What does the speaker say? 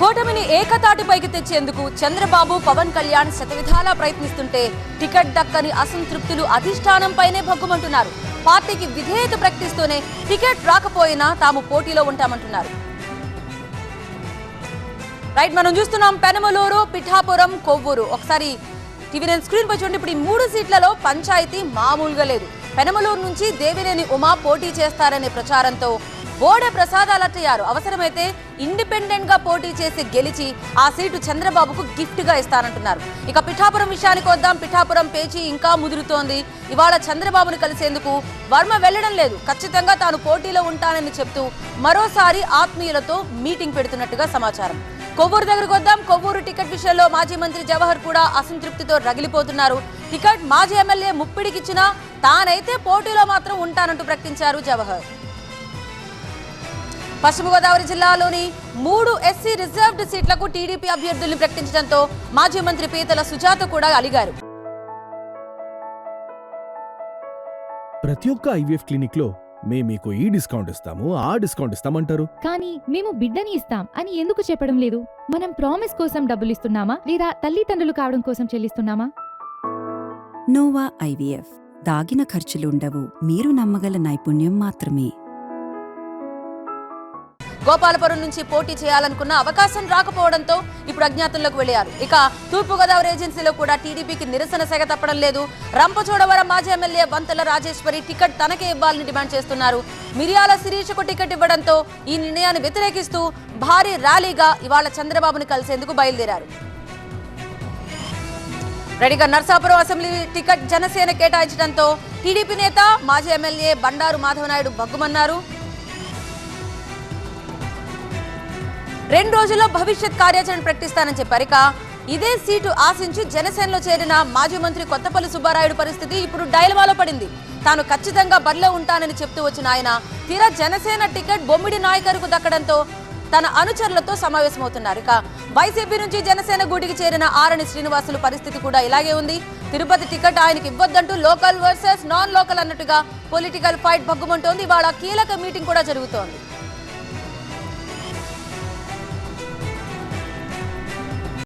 కూటమిని ఏకతాటిపైకి తెచ్చేందుకు చంద్రబాబు పవన్ కళ్యాణ్ శతవిధాలా ప్రయత్నిస్తుంటే టికెట్ దక్కని అసంతృప్తులు అధిష్టానంపైనే భగ్గుమంటున్నారు. పార్టీకి విధేయత ప్రకటిస్తూనే టికెట్ రాకపోయినా తాము పోటీలో ఉంటామంటున్నారు. రైట్ మనం చూస్తున్నాం పెనమలూరు పిఠాపురం కొవ్వూరు. ఒకసారి టీవీ నేను స్క్రీన్ పై చూడండి. ఇప్పుడు ఈ మూడు సీట్లలో పంచాయతీ మామూలుగా లేదు. పెనమలూరు నుంచి దేవినేని ఉమా పోటీ చేస్తారనే ప్రచారంతో బోడే ప్రసాదాలట్టయ్యారు అవసరమైతే ఇండిపెండెంట్గా పోటీ చేసి గెలిచి ఆ సీటు చంద్రబాబుకు గిఫ్ట్గా ఇస్తానంటున్నారు. ఇక పిఠాపురం విషయానికి వద్దాం. పిఠాపురం పేచి ఇంకా ముదురుతోంది. ఇవాళ చంద్రబాబును కలిసేందుకు వర్మ వెళ్ళడం లేదు. ఖచ్చితంగా తాను పోటీలో ఉంటానని చెప్తూ మరోసారి ఆత్మీయులతో మీటింగ్ పెడుతున్నట్టుగా సమాచారం. కొవ్వూరు దగ్గరకు వద్దాం. కొవ్వూరు టికెట్ విషయంలో మాజీ మంత్రి జవహర్ కూడా అసంతృప్తితో రగిలిపోతున్నారు. టికెట్ మాజీ ఎమ్మెల్యే ముప్పిడికిచ్చినా తానైతే పోటీలో మాత్రం ఉంటానంటూ ప్రకటించారు జవహర్. పశ్చిమ గోదావరి జిల్లాలోని మూడు ఎస్సీ రిజర్వ్డ్ సీట్లకు టీడీపీ అభ్యర్థుల్ని ప్రకటించడంతో మాజీ మంత్రి పీతల సుజాత కూడా అలిగారు. ప్రతి ఒక్క ఐవీఎఫ్ క్లినిక్లో మేము మీకు ఈ డిస్కౌంట్ ఇస్తాము ఆ డిస్కౌంట్ ఇస్తామంటారు. కానీ మేము బిడ్డని ఇస్తాం అని ఎందుకు చెప్పడం లేదు? మనం ప్రామిస్ కోసం డబ్బులు ఇస్తున్నామా? లేదా తల్లిదండ్రులు కావడం కోసం చెల్లిస్తున్నామా? Nova IVF. దాగిన ఖర్చులుండవు. మీరు నమ్మగల నైపుణ్యం మాత్రమే. గోపాలపురం నుంచి పోటీ చేయాలనుకున్న అవకాశం రాకపోవడంతో ఇప్పుడు అజ్ఞాతంలోకి వెళ్ళారు ఇక తూర్పుగోదావరి ఏజెన్సీలో కూడా టీడీపీకి నిరసన సెగ తప్పడం లేదు. రంపచోడవరం మాజీ ఎమ్మెల్యే వంతల రాజేశ్వరి టికెట్ తనకే ఇవ్వాలని డిమాండ్ చేస్తున్నారు. మిరియాల శిరీషకు టికెట్ ఇవ్వడంతో ఈ నిర్ణయాన్ని వ్యతిరేకిస్తూ భారీ ర్యాలీగా ఇవాళ చంద్రబాబును కలిసేందుకు బయలుదేరారు. రెడీగా నర్సాపురం అసెంబ్లీ టికెట్ జనసేన కేటాయించడంతో టీడీపీ నేత మాజీ ఎమ్మెల్యే బండారు మాధవనాయుడు బగ్గుమన్నారు. రెండు రోజుల్లో భవిష్యత్ కార్యాచరణ ప్రకటిస్తానని చెప్పారు. ఇక ఇదే సీటు ఆశించి జనసేనలో చేరిన మాజీ మంత్రి కొత్తపల్లి సుబ్బారాయుడు పరిస్థితి ఇప్పుడు డైలమాలో పడింది. తాను ఖచ్చితంగా బరిలో ఉంటానని చెప్తూ వచ్చిన ఆయన తీరా జనసేన టికెట్ బొమ్మిడి నాయకరుకు దక్కడంతో తన అనుచరులతో సమావేశమవుతున్నారు. ఇక వైసీపీ నుంచి జనసేన గూటికి చేరిన ఆరణి శ్రీనివాసులు పరిస్థితి కూడా ఇలాగే ఉంది. తిరుపతి టికెట్ ఆయనకి ఇవ్వద్దంటూ లోకల్ వర్సెస్ నాన్ లోకల్ అన్నట్టుగా పొలిటికల్ ఫైట్ భగ్గుమంటోంది. ఇవాళ కీలక మీటింగ్ కూడా జరుగుతోంది.